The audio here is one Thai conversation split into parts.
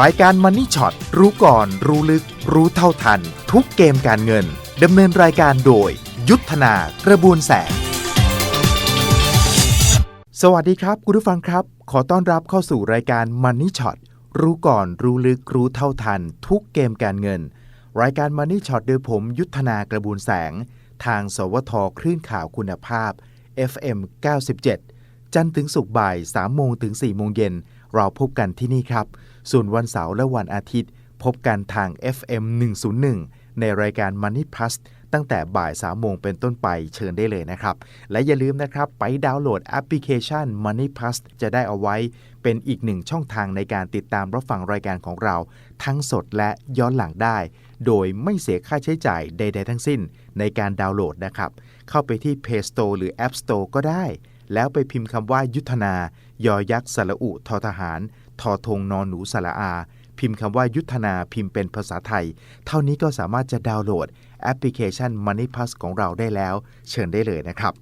รายการ Money Shot รู้ก่อนรู้ลึก รู้เท่าทัน ทุกเกมการเงินดำเนินรายการโดย ยุทธนากระบวนแสง สวัสดีครับ คุณผู้ฟังครับ ขอต้อนรับเข้าสู่รายการ Money Shot รู้ก่อนรู้ลึกรู้เท่าทัน ทุกเกมการเงิน รายการ Money Shot โดยผม ยุทธนากระบวนแสง ทางสวทคลื่นข่าวคุณภาพ FM 97 จันทร์ถึงศุกร์บ่าย3โมงถึง4โมงเย็นเราพบกันที่นี่ครับ ส่วนวันเสาร์และวันอาทิตย์ พบกันทาง FM 101 ในรายการ Money Plus ตั้งแต่บ่าย3โมงเป็นต้นไปเชิญได้เลยนะครับ และอย่าลืมนะครับ ไปดาวน์โหลดแอปพลิเคชัน Money Plus จะได้เอาไว้ เป็นอีกหนึ่งช่องทางในการติดตามรับฟังรายการของเรา ทั้งสดและย้อนหลังได้ โดยไม่เสียค่าใช้จ่ายใด ๆ ทั้งสิ้นในการดาวน์โหลดนะครับ เข้าไปที่ Play Store หรือ App Store ก็ได้ แล้วไปพิมพ์คำว่ายุทธนา ยอยักษ์สระอุทอทหาร ทอทงนอนหนูสระอา พิมพ์คำว่ายุทธนาพิมพ์เป็นภาษาไทย เท่านี้ก็สามารถจะดาวน์โหลดแอปพลิเคชัน Money Pass ของเราได้แล้ว เชิญได้เลยนะครับ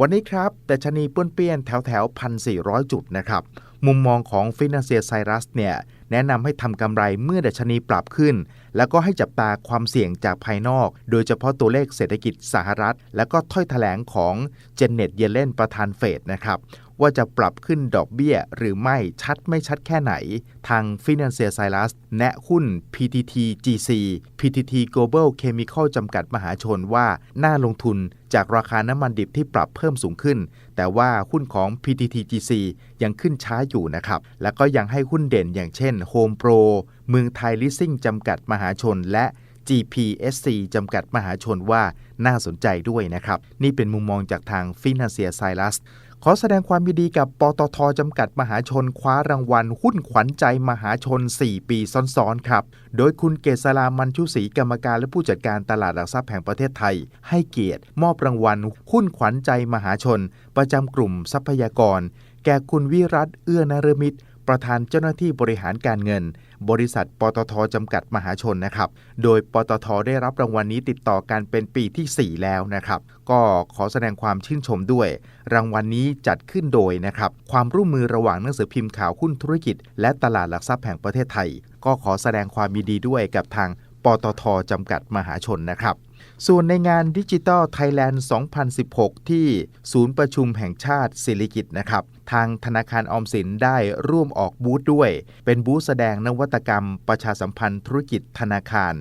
วันนี้ครับแต่ชนีป้วนเปี้ยนแถวแถวพันสี่จุดนะครับ มุมมองของฟินแลนเซียไซรัสเนี่ยแนะนำให้ทำกำไรเมื่อดัชนีปรับขึ้น แล้วก็ให้จับตาความเสี่ยงจากภายนอก โดยเฉพาะตัวเลขเศรษฐกิจสหรัฐ และก็ถ้อยแถลงของเจเน็ตเยเลนประธานเฟดนะครับ ว่าจะปรับขึ้นดอกเบี้ยหรือไม่ชัดไม่ชัดแค่ไหน ทาง Financial c y r u s แนะหุ้น PTT GC PTT Global Chemical จำกัดมหาชนว่าน่าลงทุนจากราคาน้ำมันดิบที่ปรับเพิ่มสูงขึ้น แต่ว่าหุ้นของ PTT GC ยังขึ้นช้าอยู่นะครับ แล้วก็ยังให้หุ้นเด่นอย่างเช่น Home Pro เมืองไทยลิสซิ่งจำกัดมหาชนและ GPSC จำกัดมหาชนว่าน่าสนใจด้วยนะครับ นี่เป็นมุมมองจากทาง Financial c y r u s ขอแสดงความยินดีกับปตทจำกัดมหาชนคว้ารางวัล หุ้นขวัญใจมหาชน 4 ปีซ้อนๆครับ โดยคุณเกษรามันชุศรีกรรมการและผู้จัดการตลาดหลักทรัพย์แห่งประเทศไทย ให้เกียรติ มอบรางวัล หุ้นขวัญใจมหาชน ประจำกลุ่มทรัพยากร แก่คุณวิรัตเอื้อนรมิตร ประธานเจ้าหน้าที่บริหารการเงิน บริษัทปตทจำกัดมหาชนนะครับ โดยปตทได้รับรางวัลนนี้ติดต่อกันเป็นปีที่ 4 แล้วนะครับ ก็ขอแสดงความชื่นชมด้วย รางวัลนนี้จัดขึ้นโดยนะครับ ความร่วมมือระหว่างหนังสือพิมพ์ข่าวหุ้นธุรกิจ และตลาดหลักทรัพย์แห่งประเทศไทย ก็ขอแสดงความยินดีด้วยกับทางปตทจำกัดมหาชนนะครับ ส่วนในงานดิจิทัลไทยแลนด์ 2016 ที่ศูนย์ประชุมแห่งชาติศิริกิตนะครับ ทางธนาคารออมสินได้ร่วมออกบูธด้วย เป็นบูธแสดงนวัตกรรม ประชาสัมพันธ์ธุรกิจธนาคาร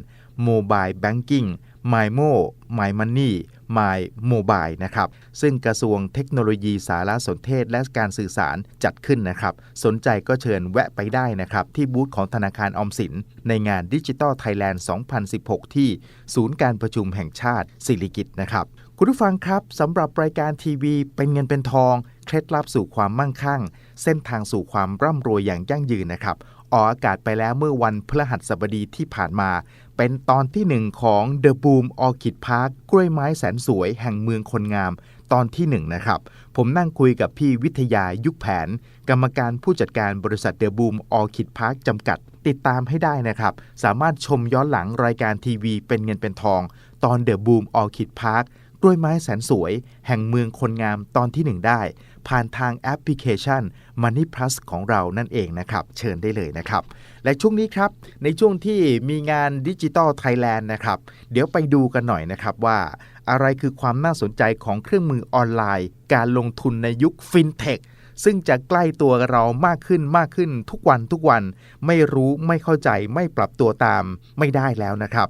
โมบายแบงกิ้ง MyMo MyMoney My Mobile นะครับ ซึ่งกระทรวงเทคโนโลยีสารสนเทศและการสื่อสารจัดขึ้นนะครับ สนใจก็เชิญแวะไปได้นะครับ ที่บูธของธนาคารออมสิน ในงานดิจิ t a ลไทยแลนด์ 2016 ที่ศูนย์การประชุมแห่งชาติสิริกิตนะครับคุณผู้ฟังครับสำหรับรายการทีวีเป็นเงินเป็นทอง เคล็ดลับสู่ความมั่งคั่ง เส้นทางสู่ความร่ำรวยอย่างยั่งยืนนะครับออกอากาศไปแล้วเมื่อวันพฤหัสบดีที่ผ่านมา เป็นตอนที่หนึ่งของ The Boom Orchid Park กล้วยไม้แสนสวยแห่งเมืองคนงาม ตอนที่หนึ่งนะครับ ผมนั่งคุยกับพี่วิทยายุคแผน กรรมการผู้จัดการบริษัท The Boom Orchid Park จำกัด ติดตามให้ได้นะครับ สามารถชมย้อนหลังรายการทีวีเป็นเงินเป็นทอง ตอน The Boom Orchid Park กล้วยไม้แสนสวย แห่งเมืองคนงามตอนที่ 1 ได้ ผ่านทางแอปพลิเคชัน Money Plus ของเรานั่นเองนะครับ เชิญได้เลยนะครับ และช่วงนี้ครับ ในช่วงที่มีงานดิจิ t a ลไทยแลนด์นะครับ เดี๋ยวไปดูกันหน่อยนะครับว่า อะไรคือความน่าสนใจของเครื่องมือออนไลน์ การลงทุนในยุคฟินเทคซึ่งจะใกล้ตัวเรามากขึ้นมากขึ้นทุกวันทุกวัน ไม่รู้ไม่เข้าใจไม่ปรับตัวตามไม่ได้แล้วนะครับ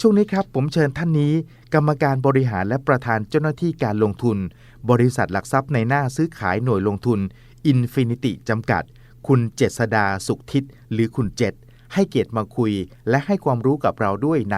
ช่วงนี้ครับผมเชิญท่านนี้ กรรมการบริหารและประธานเจ้าหน้าที่การลงทุน บริษัทหลักทรัพย์ในหน้าซื้อขายหน่วยลงทุนอินฟินิติจำกัด คุณเจษดาสุขทิศหรือคุณเจษให้เกียรติมาคุย และให้ความรู้กับเราด้วยใน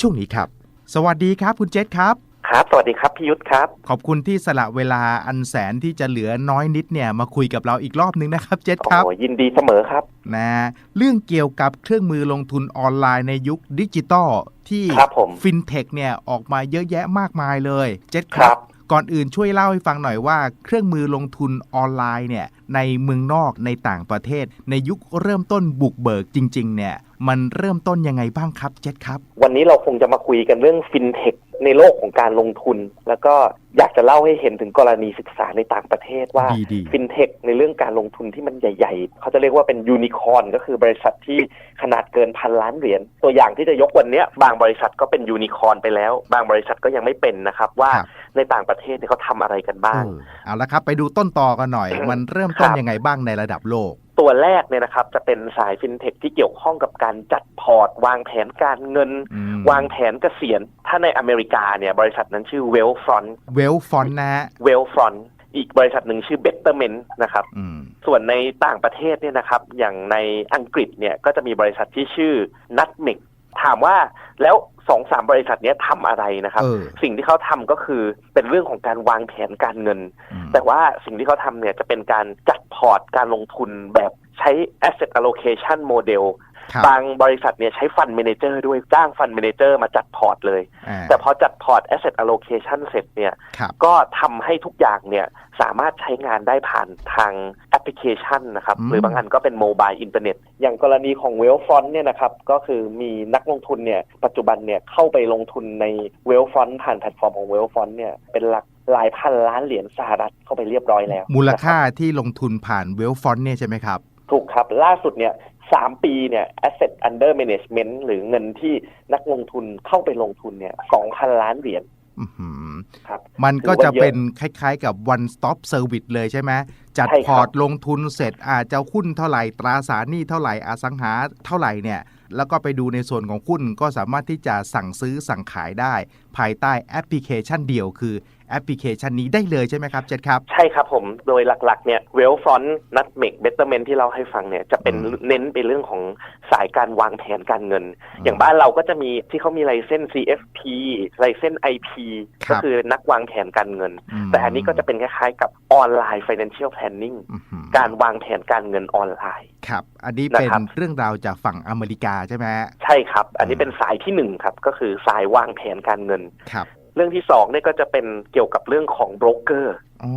ช่วงนี้ครับ สวัสดีครับคุณเจษครับ ครับ สวัสดีครับพี่ยุทธครับ ขอบคุณที่สละเวลาอันแสนที่จะเหลือน้อยนิดเนี่ย มาคุยกับเราอีกรอบนึงนะครับเจษครับโอ้ยินดีเสมอครับนะเรื่องเกี่ยวกับเครื่องมือลงทุนออนไลน์ในยุคดิจิตอลที่ครับผมฟินเทคเนี่ยออกมาเยอะแยะมากมายเลยเจษคครัรับบก่อนอื่นช่วยเล่าให้ฟังหน่อยว่า เครื่องมือลงทุนออนไลน์เนี่ยในเมืองนอกในต่างประเทศ ในยุคเริ่มต้นบุกเบิกจริง ๆ เนี่ยมันเริ่มต้นยังไงบ้างครับเจษครับ วันนี้เราคงจะมาคุยกันเรื่องฟินเทค ในโลกของการลงทุน แล้วก็อยากจะเล่าให้เห็นถึงกรณีศึกษาในต่างประเทศว่าดีดีฟินเทคในเรื่องการลงทุนที่มันใหญ่ๆ เขาจะเรียกว่าเป็นยูนิคอร์นก็คือบริษัทที่ขนาดเกินพันล้านเหรียญตัวอย่างที่จะยกวันเนี้ยบางบริษัทก็เป็นยูนิคอร์นไปแล้ว บางบริษัทก็ยังไม่เป็นนะครับว่าครับในต่างประเทศเนี่ยเขาทำอะไรกันบ้างเออเอาละครับ ไปดูต้นตอกันหน่อย มันเริ่มต้นครับยังไงบ้างในระดับโลก ตัวแรกเนี่ยนะครับจะเป็นสายฟินเทคที่เกี่ยวข้องกับการจัดพอร์ต วางแผนการเงินอืมวางแผนเกษียณ ถ้าในอเมริกาเนี่ยบริษัทนั้นชื่อ Wealthfront เวลฟอนนะฮะ Wealthfront อีกบริษัทหนึ่งชื่อ Betterment นะครับอืมส่วนในต่างประเทศเนี่ยนะครับ อย่างในอังกฤษเนี่ยก็จะมีบริษัทที่ชื่อ Nutmeg ถามว่าแล้วสองสามบริษัทเนี้ยทำอะไรนะครับเออสิ่งที่เขาทำก็คือเป็นเรื่องของการวางแผนการเงินอืมแต่ว่าสิ่งที่เขาทำเนี่ยจะเป็นการจัดพอร์ตการลงทุนแบบ ใช้ asset allocation model ครับบางบริษัทเนี่ยใช้ฟัน d m ม a เจอร์ด้วยจ้างฟัน d m ม a เจอร์มาจัดพอร์ตเลยอ่าแต่พอจัดพอร์ต asset allocation เสร็จเนี่ยครับก็ทำให้ทุกอย่างเนี่ยสามารถใช้งานได้ผ่านทางแอปพลิเคชันนะครับอืมหรือบางอันก็เป็นโมบายอินเทอร์เน็ต อย่างกรณีของเวลฟอนเนี่ยนะครับ ก็คือมีนักลงทุนเนี่ยปัจจุบันเนี่ยเข้าไปลงทุนในเวลฟอนผ่านแพลตฟอร์มของเวลฟอนเนี่ยเป็นหลักหลายพันล้านเหรียญสหรัฐเข้าไปเรียบร้อยแล้ว มูลค่านะครับที่ลงทุนผ่านเวลฟอนเนี่ยใช่ไหมครับ ถูกครับ ล่าสุดเนี่ยสามปีเนี่ย asset under management หรือเงินที่นักลงทุนเข้าไปลงทุนเนี่ยสองพันล้านเหรียญอื้อหือครับมันก็ถือว่าจะเยอะเป็นคล้ายๆกับ one stop service เลยใช่ไหมจัดใช่ครับพอร์ตลงทุนเสร็จอาจจะหุ้นเท่าไหร่ตราสารหนี้เท่าไหร่อสังหาเท่าไหร่เนี่ยแล้วก็ไปดูในส่วนของหุ้นก็สามารถที่จะสั่งซื้อสั่งขายได้ ภายใต้แอปพลิเคชันเดียวคือ แอปพลิเคชันนี้ได้เลยใช่ไหมครับเจษครับ ใช่ครับผมโดยหลักๆเนี่ยเวลฟอนนัทเมกเบตเตอร์เมนที่เราให้ฟังเนี่ยจะเป็นอืมเน้นไปเรื่องของสายการวางแผนการเงิน อย่างบ้านเราก็จะมีที่เขามีไลเซน CFP ไลเซน IP ครัก็บคือนักวางแผนการเงินมแต่อันนี้ก็จะเป็นคล้ายๆกับออนไลน์ financial planning อื้อหือการวางแผนการเงินออนไลน์ครับ อันนี้เป็นนะครับเรื่องราวจากฝั่งอเมริกาใช่ไหมฮะใช่ครับ อันนี้เป็นสายที่หนึ่งครับ ก็คือสายวางแผนการเงินครับ เรื่องที่สองเนี่ยก็จะเป็นเกี่ยวกับเรื่องของโบรกเกอร์อ๋อ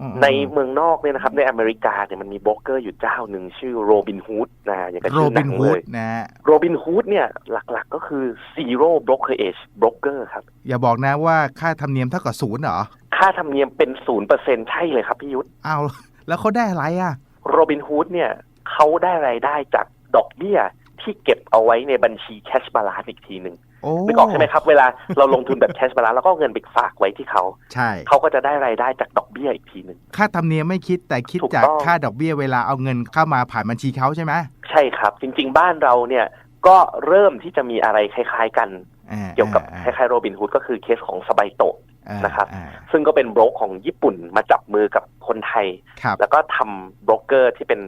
อ๋อในเมืองนอกเนี่ยนะครับ ในอเมริกาเนี่ยมันมีโบรกเกอร์อยู่เจ้าหนึ่งชื่อโรบินฮูดนะอย่างกับโรชื่อหบินันงฮูเลดยนะฮะโรบินฮูดเนี่ยหลักๆก็คือ zero brokerage broker ครับ อย่าบอกนะว่าค่าธรรมเนียมเท่ากับศูนย์เหรอ ค่าธรรมเนียมเป็นศูนย์เปอร์เซ็นใช่เลยครับพี่ยุทธอ้าวแล้วเขาได้อะไรอะโรบินฮูดเนี่ยเขาได้รายได้จากดอกเบี้ยที่เก็บเอาไว้ในบัญชีแคชบาลานอีกทีหนึ่งโอ้ นึกออกใช่ไหมครับ เวลาเราลงทุนแบบแคชบาลานแล้วก็เอาเงินไปฝากไว้ที่เขาใช่เขาก็จะได้รายได้จากดอกเบี้ยอีกทีหนึ่งค่าธรรมเนียมไม่คิดแต่คิดถูกจากต้องค่าดอกเบี้ยเวลาเอาเงินเข้ามาผ่านบัญชีเขาใช่ไหมใช่ครับ จริง ๆ บ้านเราเนี่ยก็เริ่มที่จะมีอะไรคล้าย ๆ กันอ่าเกี่ยวกับคอ่าล้ายๆโรบินฮูดก็คือเคสของสบายโตะอ่านะครับอ่าซึ่งก็เป็นโบรกของญี่ปุ่นมาจับมือกับคนไทยครับแล้วก็ทำโบรกเกอร์ที่เป็น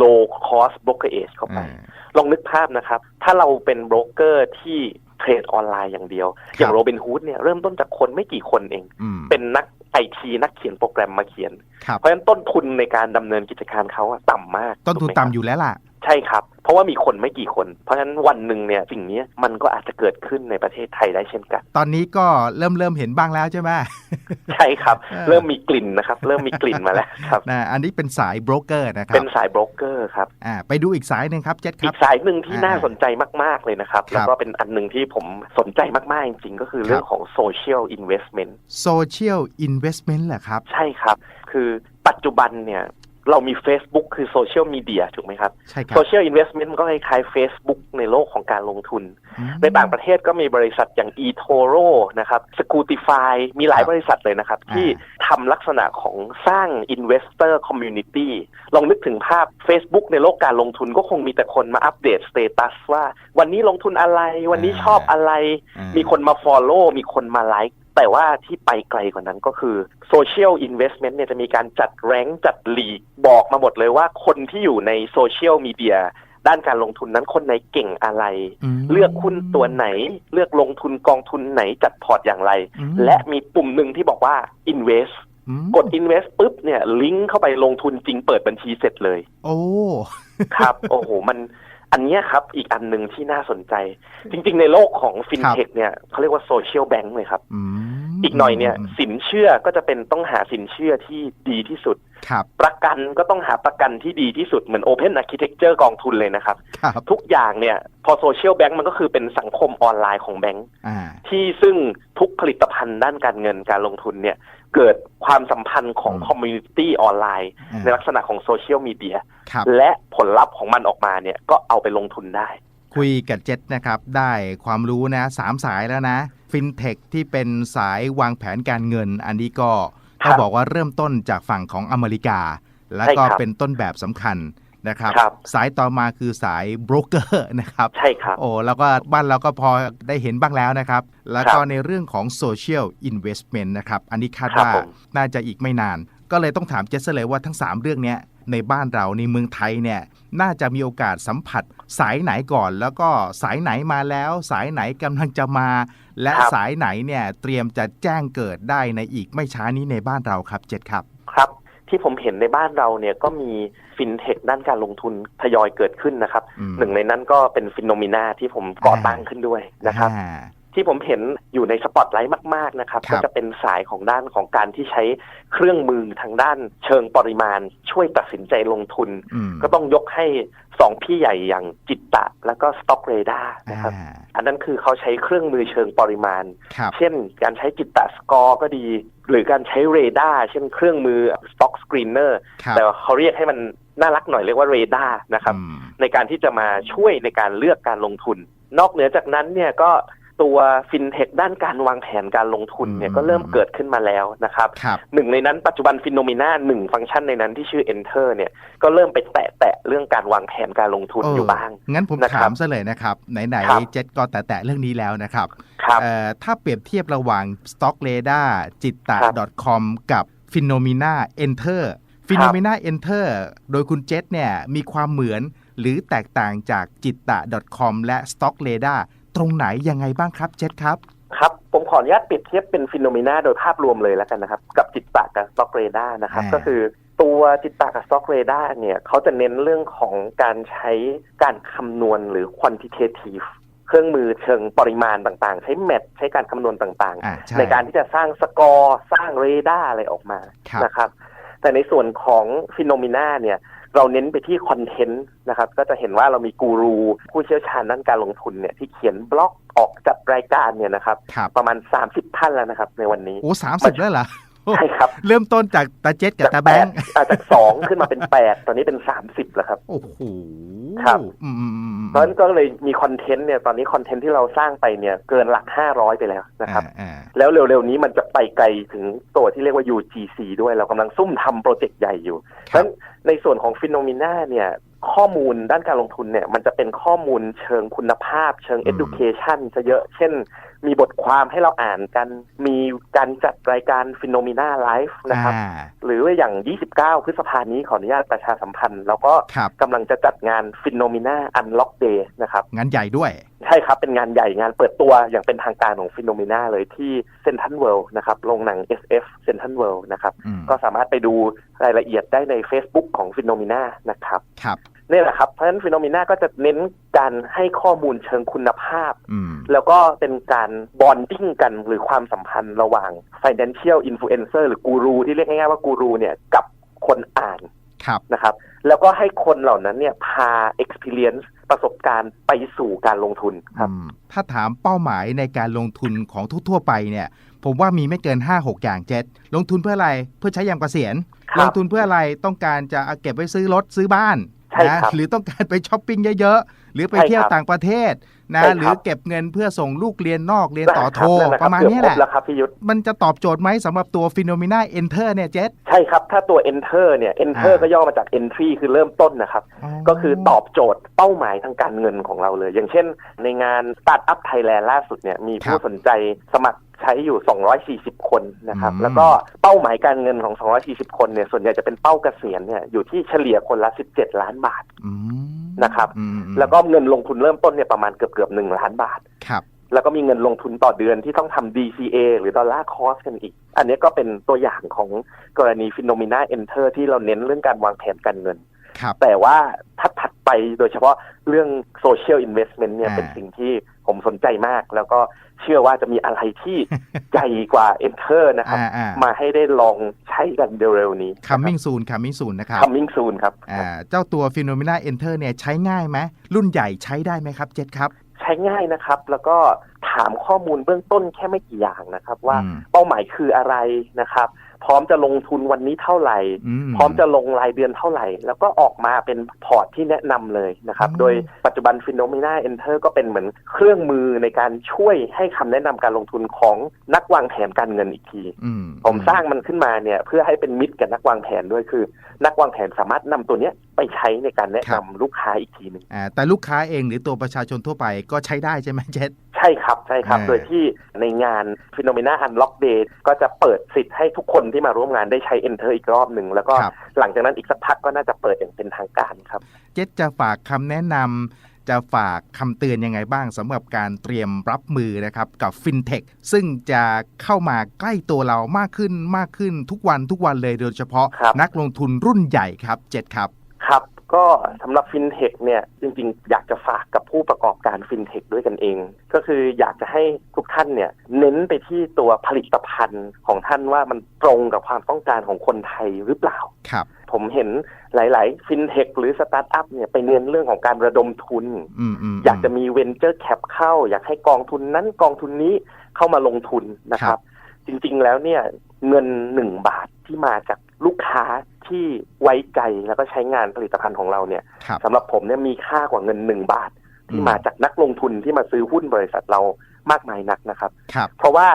low cost brokerage เข้าไปอ่าลองนึกภาพนะครับ ถ้าเราเป็นโบรกเกอร์ที่ เทรดออนไลน์อย่างเดียว อย่างโรบินฮูดเนี่ยเริ่มต้นจากคนไม่กี่คนเองอืมเป็นนักไอทีนักเขียนโปรแกรมมาเขียนครับเพราะฉะนั้นต้นทุนในการดำเนินกิจการเขาอะต่ำมาก ต้นทุนถูกไหมครับต่ำอยู่แล้วล่ะ ใช่ครับ เพราะว่ามีคนไม่กี่คน เพราะฉะนั้นวันหนึ่งเนี่ยสิ่งนี้มันก็อาจจะเกิดขึ้นในประเทศไทยได้เช่นกัน ตอนนี้ก็เริ่มเริ่มเห็นบ้างแล้วใช่ไหมใช่ครับเออเริ่มมีกลิ่นนะครับ เริ่มมีกลิ่นมาแล้วครับนะอันนี้เป็นสายโบรกเกอร์นะครัเป็บนสายโบรกเกอร์ครับอ่าไปดูอีกสายหนึ่งครับเจษคอีรับกสายหนึ่งที่อ่าน่าสนใจมาก ๆเลยนะครับครับ แล้วก็เป็นอันหนึ่งที่ผมสนใจมากๆจริงๆก็คือเรื่องของ social investment โซเชียลอินเวสเมนต์เหรอครับ ใช่ครับ คือปัจจุบันเนี่ย เรามี Facebook คือโซเชียลมีเดียถูกไหมครับใช่ครับโซเชียลอินเวสเมนต์มันก็คล้ายๆ Facebook ในโลกของการลงทุนอืมในต่างประเทศก็มีบริษัทอย่าง eToro นะครับ Scootify มีหลายครับบริษัทเลยนะครับอ่าที่ทำลักษณะของสร้าง investor community ลองนึกถึงภาพ Facebook ในโลกการลงทุนก็คงมีแต่คนมาอัปเดตสเตตัสว่า วันนี้ลงทุนอะไรวันนี้ชอบอะไรอ่ามีคนมา follow มีคนมาไลค์ แต่ว่าที่ไปไกลกว่านั้นก็คือ social investment เนี่ยจะมีการจัดแรงจัดลีกบอกมาหมดเลยว่าคนที่อยู่ในโซเชียลมีเดียด้านการลงทุนนั้นคนไหนเก่งอะไรมเลือกหุ้นตัวไหน เลือกลงทุนกองทุนไหนจัดพอร์ตอย่างไรอืมและมีปุ่มหนึ่งที่บอกว่า invest อืมกด invest ปุ๊บเนี่ยลิงก์เข้าไปลงทุนจริงเปิดบัญชีเสร็จเลย โอ้ ครับ โอ้โห มัน อันเนี้ยครับอีกอันหนึ่งที่น่าสนใจ จริง ๆ ในโลกของฟินเทคเนี่ยเขาเรียกว่าโซเชียลแบงค์เลยครับ อืมอีกหน่อยเนี่ยมสินเชื่อก็จะเป็นต้องหาสินเชื่อที่ดีที่สุดครับประกันก็ต้องหาประกันที่ดีที่สุดเหมือน Open Architecture กองทุนเลยนะครับครับทุกอย่างเนี่ยพอโซเชียลแบงก์มันก็คือเป็นสังคมออนไลน์ของแบงก์อ่าที่ซึ่งทุกผลิตภัณฑ์ด้านการเงินการลงทุนเนี่ยเกิดความสัมพันธ์ของอืมคอมมูนิตี้ออนไลน์อ่าในลักษณะของโซเชียลมีเดียครับและผลลัพธ์ของมันออกมาเนี่ยก็เอาไปลงทุนได้ คุยกับเจ็ดนะครับ ได้ความรู้นะสามสายแล้วนะ ฟินเทคที่เป็นสายวางแผนการเงิน อันนี้ก็ครัต้บองบอกว่าเริ่มต้นจากฝั่งของอเมริกา แล้วก็ใช่ครับเป็นต้นแบบสำคัญนะครับครับสายต่อมาคือสายโบรกเกอร์นะครับใช่ครับโอ้แล้วก็บ้านเราก็พอได้เห็นบ้างแล้วนะครับ แล้วก็ครับในเรื่องของโซเชียลอินเวสเมนต์นะครับ อันนี้คาดครับว่าผมน่าจะอีกไม่นาน ก็เลยต้องถามเจสเลยว่าทั้ง 3 เรื่องเนี้ย ในบ้านเราในเมืองไทยเนี่ยน่าจะมีโอกาสสัมผัสสายไหนก่อน แล้วก็สายไหนมาแล้ว สายไหนกำลังจะมา และครับสายไหนเนี่ยเตรียมจะแจ้งเกิดได้ในอีกไม่ช้านี้ในบ้านเราครับเจ็ดครับครับ ที่ผมเห็นในบ้านเราเนี่ยก็มีฟินเทคด้านการลงทุนทยอยเกิดขึ้นนะครับอืมหนึ่งในนั้นก็เป็นฟินโนมิน่าที่ผมก่อตั้งขึ้นด้วยนะครับอ่า ที่ผมเห็นอยู่ในสปอตไลท์มากๆนะครับครัก็บจะเป็นสายของด้านของการที่ใช้เครื่องมือทางด้านเชิงปริมาณ ช่วยตัดสินใจลงทุนอืมก็ต้องยกให้สองพี่ใหญ่อย่างจิตตะ แล้วก็สต็อกเรดานะครับอ่าอันนั้นคือเขาใช้เครื่องมือเชิงปริมาณครับเช่นการใช้จิตตะสกอร์ก็ดี หรือการใช้เรดาร์เช่นเครื่องมือ Stock Screener ครับแต่ว่าเขาเรียกให้มันน่ารักหน่อยเรียกว่าเรดาร์นะครับอืมในการที่จะมาช่วยในการเลือกการลงทุน นอกเหนือจากนั้นเนี่ยก็ ตัวฟินเทคด้านการวางแผนการลงทุนเนี่ยอืมก็เริ่มเกิดขึ้นมาแล้วนะครับครับหนึ่งในนั้นปัจจุบันฟินโนมิน่าหนึ่งฟังก์ชันในนั้นที่ชื่อ Enter เนี่ยก็เริ่มไปแตะแตะๆเรื่องการวางแผนการลงทุนอยู่บ้าง งั้นผมนะครับถามซะเลยนะครับ ไหนครับๆเจ็ดก็แตะๆเรื่องนี้แล้วนะครับครับเอ่อถ้าเปรียบเทียบระหว่าง Stock Radar จิตตะครับ .com กับ Phenomena Enter Phenomena Enter โดยคุณเจษเนี่ยมีความเหมือนหรือแตกต่างจากจิตตะ .com และ Stock Radar ตรงไหนยังไงบ้างครับเจษครับครับ ผมขออนุญาตเปรียบเทียบเป็นฟิโนเมนาโดยภาพรวมเลยแล้วกันนะครับ กับจิตตะกับสต็อกเรดานะครับอ่าก็คือตัวจิตตะกับสต็อกเรดาเนี่ยเขาจะเน้นเรื่องของการใช้การคำนวณหรือ quantitative เครื่องมือเชิงปริมาณต่างๆ ใช้แมทใช้การคำนวณต่างอ่าใช่ๆในการที่จะสร้างสกอร์ สร้างเรดาร์อะไรออกมาครับนะครับ แต่ในส่วนของฟิโนเมนาเนี่ย เราเน้นไปที่คอนเทนต์นะครับ ก็จะเห็นว่าเรามีกูรูผู้เชี่ยวชาญด้านการลงทุนเนี่ยที่เขียนบล็อกออกจัดรายการเนี่ยนะครับครับประมาณ 30 ท่านแล้วนะครับ ในวันนี้ โอ้สามสิบแล้วเหรอ ใช่ครับ เริ่มต้นจากตาเจษกับตาแบงค์อ่าจากสองขึ้นมาเป็นแปดตอนนี้เป็น30แล้วครับ โอ้โหครับอืมอืมอืมอืมเพราะฉะนั้นก็เลยมีคอนเทนต์เนี่ยตอนนี้คอนเทนต์ที่เราสร้างไปเนี่ยเกินหลัก500ไปแล้วนะครับอ่าอ่าแล้วเร็วๆนี้มันจะไปไกลถึงตัวที่เรียกว่า UGC ด้วยเรากำลังซุ่มทำโปรเจกต์ใหญ่อยู่เพครัราะบฉะนั้นในส่วนของฟิโนเมนาเนี่ยข้อมูลด้านการลงทุนเนี่ยมันจะเป็นข้อมูลเชิงคุณภาพเชิงอืม education ซะเยอะ เช่น มีบทความให้เราอ่านกัน มีการจัดรายการฟิโนเมนาไลฟ์นะครับอ่าหรือว่าอย่าง 29 พฤษภานี้ขออนุญาตประชาสัมพันธ์ แล้วก็ครับกำลังจะจัดงานฟิโนเมนาอันล็อกเดย์นะครับ งานใหญ่ด้วย ใช่ครับ เป็นงานใหญ่งานเปิดตัวอย่างเป็นทางการของฟิโนเมนาเลยที่เซนทันเวิลด์นะครับ โรงหนัง SF เซนทันเวิลด์นะครับอืมก็สามารถไปดูรายละเอียดได้ใน Facebook ของฟิโนเมนานะครับ ครับ นี่แหละครับ เพราะฉะนั้นฟิโนเมนาก็จะเน้นการให้ข้อมูลเชิงคุณภาพอืมแล้วก็เป็นการบอนดิ้งกันหรือความสัมพันธ์ระหว่าง financial influencer หรือกูรูที่เรียกง่ายๆว่ากูรูเนี่ยกับคนอ่านครับนะครับ แล้วก็ให้คนเหล่านั้นเนี่ยพา experience ประสบการณ์ไปสู่การลงทุนครับอืมถ้าถามเป้าหมายในการลงทุนของทั่วๆไปเนี่ย ผมว่ามีไม่เกิน 5-6 อย่างเจ็ดลงทุนเพื่ออะไรเพื่อใช้ยามเกษียณครับลงทุนเพื่ออะไรต้องการจะเอาเก็บไว้ซื้อรถซื้อบ้าน ใช่นะครับหรือต้องการไปช้อปปิ้งเยอะ หรือไปใช่ครับเที่ยวต่างประเทศนะใช่ครับหรือเก็บเงินเพื่อส่งลูกเรียนนอกเรียนต่อโทนั่นแหลคปบระมาณเกือบนี้คแหรบละแล้วครับพี่ยุทธมันจะตอบโจทย์ไหมสำหรับตัว Phenomena Enter เนี่ยเจ็ดใช่ครับ ถ้าตัว enter เนี่ย enter อ่าก็ย่อมาจาก entry คือเริ่มต้นนะครับ ก็คือตอบโจทย์เป้าหมายทางการเงินของเราเลย อย่างเช่น ในงาน Startup Thailand ล่าสุดเนี่ยมีผู้ครับสนใจสมัครใช้อยู่ 240 คนนะครับอืมแล้วก็เป้าหมายการเงินของ 240 คนเนี่ย ส่วนใหญ่จะเป็นเป้าเกษียณเนี่ย อยู่ที่เฉลี่ยคนละ 17 ล้านบาทอืม นะครับอืมอืมแล้วก็เงินลงทุนเริ่มต้นเนี่ยประมาณเกือบเกือบๆ1ล้านบาทครับแล้วก็มีเงินลงทุนต่อเดือนที่ต้องทำ DCA หรือดอลลาร์คอสกันอีก อันนี้ก็เป็นตัวอย่างของกรณีฟิโนเมนาเอนเตอร์ที่เราเน้นเรื่องการวางแผนการเงินครับแต่ว่าถ้าถัดไปโดยเฉพาะเรื่องโซเชียลอินเวส m ์เมนต์เนี่ยอ่าเป็นสิ่งที่ ผมสนใจมาก แล้วก็เชื่อว่าจะมีอะไรที่ใหญ่กว่า Enter นะครับอ่าอ่ามาให้ได้ลองใช้กันเร็วๆนี้ coming soon coming soon นะครับ coming soon ครับอ่าเจ้าตัว Phenomena Enter เนี่ยใช้ง่ายไหมรุ่นใหญ่ใช้ได้ไหมครับเจ็ดครับ ใช้ง่ายนะครับ แล้วก็ถามข้อมูลเบื้องต้นแค่ไม่กี่อย่างนะครับ ว่าอืมเป้าหมายคืออะไรนะครับ พร้อมจะลงทุนวันนี้เท่าไหร่อืมพร้อมจะลงรายเดือนเท่าไหร่ แล้วก็ออกมาเป็นพอร์ตที่แนะนำเลยนะครับอืมโดยปัจจุบัน Phenomena Enter ก็เป็นเหมือนเครื่องมือในการช่วยให้คำแนะนำการลงทุนของนักวางแผนการเงินอีกทีอืมผมสร้างมันขึ้นมาเนี่ยเพื่อให้เป็นมิตรกับนักวางแผนด้วยคือ นักวางแผนสามารถนำตัวเนี้ยไปใช้ในการแนะนำลูกค้าอีกทีหนึ่งอ่าแต่ลูกค้าเองหรือตัวประชาชนทั่วไปก็ใช้ได้ใช่ไหมเจ็ดใช่ครับใช่ครับเออโดยที่ในงาน Phenomena Unlock Day ก็จะเปิดสิทธิ์ให้ทุกคนที่มาร่วมงานได้ใช้ Enter อีกรอบหนึ่ง แล้วก็ครับหลังจากนั้นอีกสักพักก็น่าจะเปิดอย่างเป็นทางการครับ เจ็ดจะฝากคำแนะนำจะฝากคำเตือนยังไงบ้างสำหรับการเตรียมรับมือนะครับกับฟินเทคซึ่งจะเข้ามาใกล้ตัวเรามากขึ้นมากขึ้นทุกวันทุกวันเลยโดยเฉพาะครับนักลงทุนรุ่นใหญ่ครับเจ็ดครับครับ ก็สำหรับฟินเทคเนี่ยจริงๆ อยากจะฝากกับผู้ประกอบการฟินเทคด้วยกันเอง ก็คืออยากจะให้ทุกท่านเนี่ยเน้นไปที่ตัวผลิตภัณฑ์ของท่านว่ามันตรงกับความต้องการของคนไทยหรือเปล่าครับผมเห็นหลาย ๆ ฟินเทคหรือสตาร์ทอัพเนี่ยไปเน้นเรื่องของการระดมทุนอืมอืมอยากจะมีเวนเจอร์แคปเข้า อยากให้กองทุนนั้นกองทุนนี้เข้ามาลงทุนนะครับ จริง ๆ แล้วเนี่ยเงินหนึ่งบาทที่มาจากลูกค้า ที่ไว้ใจแล้วก็ใช้งานผลิตภัณฑ์ของเราเนี่ยครับ สำหรับผมเนี่ยมีค่ากว่าเงินหนึ่งบาท ที่อืมมาจากนักลงทุนที่มาซื้อหุ้นบริษัทเรามากมายนักนะครับ ครับ เพราะว่า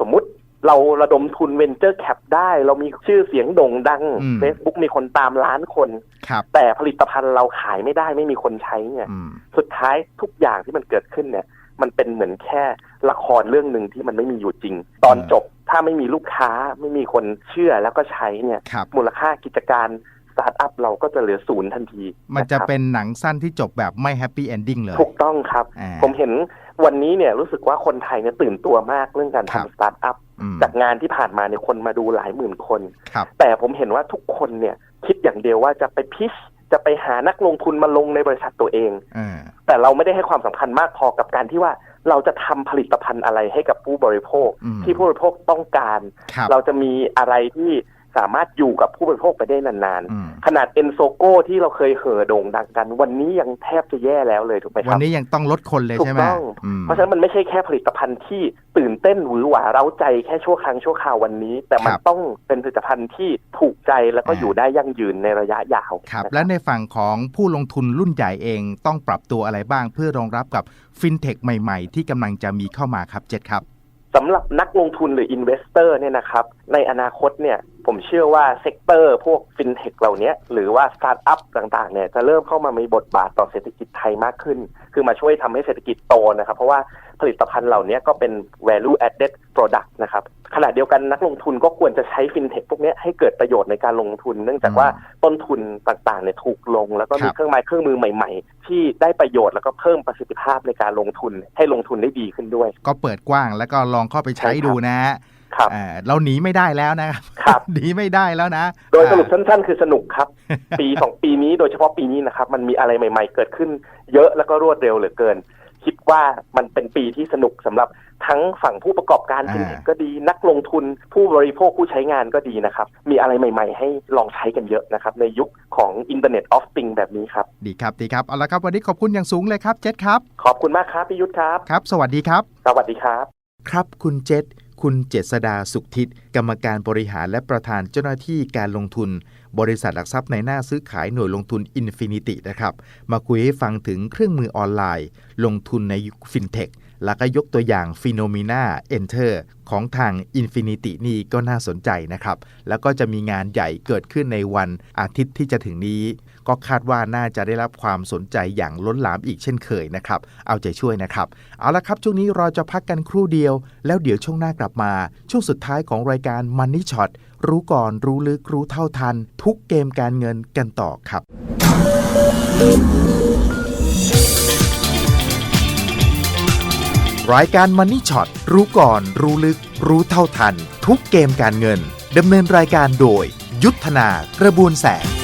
สมมุติเราระดมทุนเวนเจอร์แคปได้ เรามีชื่อเสียงโด่งดัง อืม Facebook มีคนตามล้านคน ครับ แต่ผลิตภัณฑ์เราขายไม่ได้ไม่มีคนใช้เนี่ย อืม สุดท้ายทุกอย่างที่มันเกิดขึ้นเนี่ย มันเป็นเหมือนแค่ละครเรื่องหนึ่งที่มันไม่มีอยู่จริง ตอนเออจบถ้าไม่มีลูกค้าไม่มีคนเชื่อแล้วก็ใช้เนี่ยครับมูลค่ากิจการสตาร์ทอัพเราก็จะเหลือศูนย์ทันที มันจะครับเป็นหนังสั้นที่จบแบบไม่แฮปปี้เอนดิ้งเลย ถูกต้องครับอ่าผมเห็นวันนี้เนี่ยรู้สึกว่าคนไทยเนี่ยตื่นตัวมากเรื่องการครับทำสตาร์ทอัพอืมจากงานที่ผ่านมาเนี่ยคนมาดูหลายหมื่นคนครับแต่ผมเห็นว่าทุกคนเนี่ยคิดอย่างเดียวว่าจะไปพิช จะไปหานักลงทุนมาลงในบริษัทตัวเองเออแต่เราไม่ได้ให้ความสำคัญมากพอกับการที่ว่าเราจะทำผลิตภัณฑ์อะไรให้กับผู้บริโภคอืมที่ผู้บริโภคต้องการครับเราจะมีอะไรที่ สามารถอยู่กับผู้บริโภคไปได้นานอืมๆขนาดเอ็นโซโกที่เราเคยเห่อโด่งดังกัน วันนี้ยังแทบจะแย่แล้วเลยถูกไหมควันรับนี้ยังต้องลดคนเลยถูกใช่ไหมต้องอืมเพราะฉะนั้นมันไม่ใช่แค่ผลิตภัณฑ์ที่ตื่นเต้นหวือหวาเร้าใจแค่ชั่วครั้งชั่วคราววันนี้ แต่มันครับต้องเป็นผลิตภัณฑ์ที่ถูกใจแล้วก็อ่าอยู่ได้ยั่งยืนในระยะยาวครับนะและในฝั่งของผู้ลงทุนรุ่นใหญ่เองต้องปรับตัวอะไรบ้าง เพื่อรองรับกับฟินเทคใหม่ๆ ที่กำลังจะมีเข้ามาครับเจ็ดครับสำหรับนักลงทุนหรืออินเวสเตอร์เนี่ยนะครับในอนาคตเนี่ย ผมเชื่อว่าเซกเตอร์พวกฟินเทคเหล่านี้หรือว่าสตาร์ทอัพต่างๆเนี่ยจะเริ่มเข้ามามีบทบาทต่อเศรษฐกิจไทยมากขึ้น คือมาช่วยทำให้เศรษฐกิจโตนะครับ เพราะว่าผลิตภัณฑ์เหล่านี้ก็เป็น value added product นะครับขณะเดียวกันนักลงทุนก็ควรจะใช้ฟินเทคพวกนี้ให้เกิดประโยชน์ในการลงทุน เนื่องจากว่าต้นทุนต่างๆเนี่ยถูกลง แล้วก็มีครับเครื่องไม้เครื่องมือใหม่ ๆ ที่ได้ประโยชน์แล้วก็เพิ่มประสิทธิภาพในการลงทุนให้ลงทุนได้ดีขึ้นด้วย ก็เปิดกว้างแล้วก็ลองเข้าไปใช้ใช่ครับดูนะฮะ ครับอ่าเราหนีไม่ได้แล้วนะครับครับหนีไม่ได้แล้วนะ โดยสรุปอ่าสั้น ๆ คือสนุกครับ ปีสองปีนี้โดยเฉพาะปีนี้นะครับ มันมีอะไรใหม่ ๆ เกิดขึ้น เยอะแล้วก็รวดเร็วเหลือเกิน คิดว่ามันเป็นปีที่สนุกสำหรับทั้งฝั่งผู้ประกอบการอ่าฟินเทคก็ดีนักลงทุนผู้บริโภคผู้ใช้งานก็ดีนะครับ มีอะไรใหม่ ๆ ให้ลองใช้กันเยอะนะครับ ในยุคของ Internet of Things แบบนี้ครับ ดีครับ ดีครับ เอาละครับ วันนี้ขอบคุณอย่างสูงเลยครับ เจ็ดครับ ขอบคุณมากครับพี่ยุทธครับ ครับ สวัสดีครับ สวัสดีครับ ครับคุณเจษ คุณเจษดาสุขทิศกรรมการบริหารและประธานเจ้าหน้าที่การลงทุน บริษัทหลักทรัพย์ในหน้าซื้อขายหน่วยลงทุน Infinity นะครับ มาคุยให้ฟังถึงเครื่องมือออนไลน์ ลงทุนในยุคฟินเทคแล้วก็ยกตัวอย่าง Phenomena Enter ของทาง Infinity นี่ก็น่าสนใจนะครับ แล้วก็จะมีงานใหญ่เกิดขึ้นในวันอาทิตย์ที่จะถึงนี้ ก็คาดว่าน่าจะได้รับความสนใจอย่างล้นหลามอีกเช่นเคยนะครับ เอาใจช่วยนะครับ เอาละครับช่วงนี้เราจะพักกันครู่เดียว แล้วเดี๋ยวช่วงหน้ากลับมา ช่วงสุดท้ายของรายการ Money Shot รู้ก่อนรู้ลึกรู้เท่าทัน ทุกเกมการเงินกันต่อครับ รายการ Money Shot รู้ก่อน รู้ลึก รู้เท่าทัน ทุกเกมการเงินดำเนินรายการโดย ยุทธนากระบวนแสง